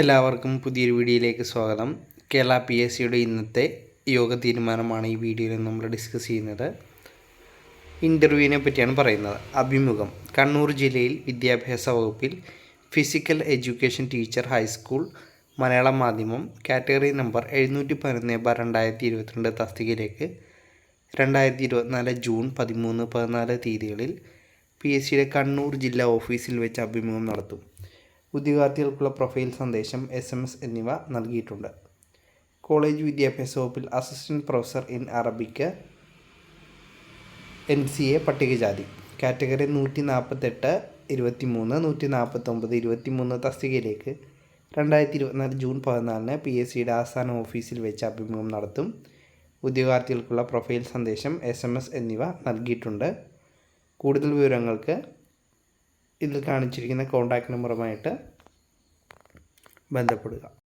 എല്ലാവർക്കും പുതിയൊരു വീഡിയോയിലേക്ക് സ്വാഗതം. കേരള പി എസ് സിയുടെ ഇന്നത്തെ യോഗ തീരുമാനമാണ് ഈ വീഡിയോയിൽ നമ്മൾ ഡിസ്കസ് ചെയ്യുന്നത്. ഇന്റർവ്യൂവിനെ പറ്റിയാണ് പറയുന്നത്. അഭിമുഖം. കണ്ണൂർ ജില്ലയിൽ വിദ്യാഭ്യാസ വകുപ്പിൽ physical education teacher high school Malayalam മാധ്യമം കാറ്റഗറി നമ്പർ എഴുന്നൂറ്റി പതിനൊന്ന് ബാർ രണ്ടായിരത്തി ഇരുപത്തിരണ്ട് തസ്തികയിലേക്ക് രണ്ടായിരത്തി ഇരുപത്തിനാല് ജൂൺ പതിമൂന്ന് പതിനാല് തീയതികളിൽ പി എസ് സിയുടെ കണ്ണൂർ ജില്ലാ ഓഫീസിൽ വെച്ച് അഭിമുഖം നടത്തും. ഉദ്യോഗാർത്ഥികൾക്കുള്ള പ്രൊഫൈൽ സന്ദേശം എസ് എം എസ് എന്നിവ നൽകിയിട്ടുണ്ട്. കോളേജ് വിദ്യാഭ്യാസ വകുപ്പിൽ assistant professor in Arabic N C A പട്ടികജാതി. കാറ്റഗറി നൂറ്റി നാൽപ്പത്തെട്ട് ഇരുപത്തി മൂന്ന് നൂറ്റി നാൽപ്പത്തൊമ്പത് ഇരുപത്തി മൂന്ന് തസ്തികയിലേക്ക് രണ്ടായിരത്തി ഇരുപത്തിനാല് ജൂൺ പതിനാലിന് പി എസ് സിയുടെ ആസ്ഥാന ഓഫീസിൽ വെച്ച് അഭിമുഖം നടത്തും. ഉദ്യോഗാർത്ഥികൾക്കുള്ള പ്രൊഫൈൽ സന്ദേശം എസ് എം എസ് എന്നിവ നൽകിയിട്ടുണ്ട്. കൂടുതൽ വിവരങ്ങൾക്ക് ഇതിൽ കാണിച്ചിരിക്കുന്ന കോൺടാക്റ്റ് നമ്പറുമായിട്ട് ബന്ധപ്പെടുക.